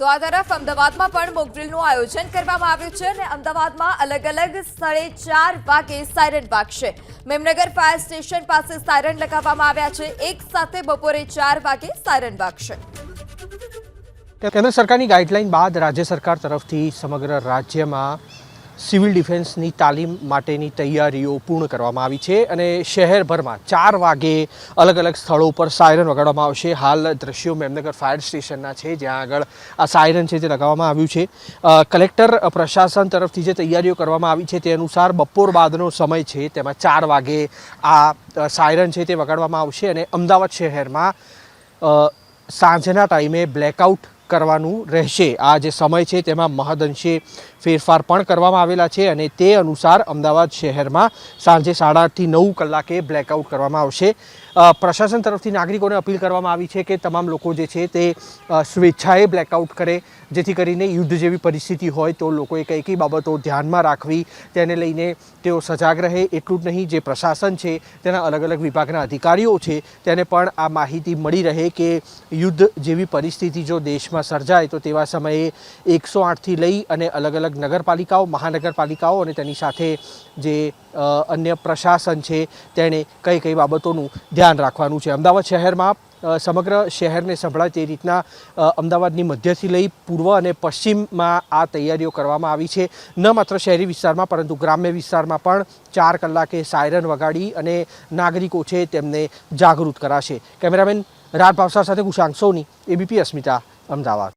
તો આ તરફ અમદાવાદમાં પણ મોકડ્રીલનું આયોજન કરવામાં આવ્યું છે અને અમદાવાદમાં અલગ અલગ સ્થળે ચાર વાગે સાયરન વાગશે. મેમનગર ફાયર સ્ટેશન પાસે સાયરન લગાવવામાં આવ્યા છે. એક સાથે બપોરે ચાર વાગે સાયરન વાગશે. કેન્દ્ર સરકારની ગાઈડલાઈન બાદ રાજ્ય સરકાર તરફથી સમગ્ર રાજ્યમાં સિવિલ ડિફેન્સની તાલીમ માટેની તૈયારીઓ પૂર્ણ કરવામાં આવી છે અને શહેરભરમાં ચાર વાગે અલગ અલગ સ્થળો ઉપર સાયરન વગાડવામાં આવશે. હાલ દ્રશ્યો મેમનગર ફાયર સ્ટેશનના છે, જ્યાં આગળ આ સાયરન છે તે લગાવવામાં આવ્યું છે. કલેક્ટર પ્રશાસન તરફથી જે તૈયારીઓ કરવામાં આવી છે તે અનુસાર બપોર બાદનો સમય છે, તેમાં ચાર વાગે આ સાયરન છે તે વગાડવામાં આવશે અને અમદાવાદ શહેરમાં સાંજના ટાઈમે બ્લેકઆઉટ કરવાનું રહેશે. આ જે સમય છે તેમાં મહદઅંશે ફેરફાર પણ કરવામાં આવેલા છે અને તે અનુસાર અમદાવાદ શહેરમાં સાંજે સાડા આઠથી નવ કલાકે બ્લેકઆઉટ કરવામાં આવશે. પ્રશાસન તરફથી નાગરિકોને અપીલ કરવામાં આવી છે કે તમામ લોકો જે છે તે સ્વેચ્છાએ બ્લેકઆઉટ કરે, જેથી કરીને યુદ્ધ જેવી પરિસ્થિતિ હોય તો લોકોએ કઈ કઈ બાબતો ધ્યાનમાં રાખવી, તેને લઈને તેઓ સજાગ રહે. એટલું જ નહીં, જે પ્રશાસન છે તેના અલગ અલગ વિભાગના અધિકારીઓ છે તેને પણ આ માહિતી મળી રહે કે યુદ્ધ જેવી પરિસ્થિતિ જો દેશમાં સર્જાય તો તેવા સમયે એકસો આઠથી લઈ અને અલગ અલગ નગરપાલિકાઓ, મહાનગરપાલિકાઓ અને તેની સાથે જે અન્ય પ્રશાસન છે તેણે કઈ કઈ બાબતોનું ધ્યાન રાખવાનું છે. અમદાવાદ શહેરમાં સમગ્ર શહેરને સંભળાય તે રીતના અમદાવાદની મધ્યથી લઈ પૂર્વ અને પશ્ચિમમાં આ તૈયારીઓ કરવામાં આવી છે. ન માત્ર શહેરી વિસ્તારમાં, પરંતુ ગ્રામ્ય વિસ્તારમાં પણ ચાર કલાકે સાયરન વગાડી અને નાગરિકો છે તેમને જાગૃત કરાશે. કેમેરામેન, રાજ ભાવસાર સાથે કુશાંક સોની, એબીપી અસ્મિતા, અમદાવાદ.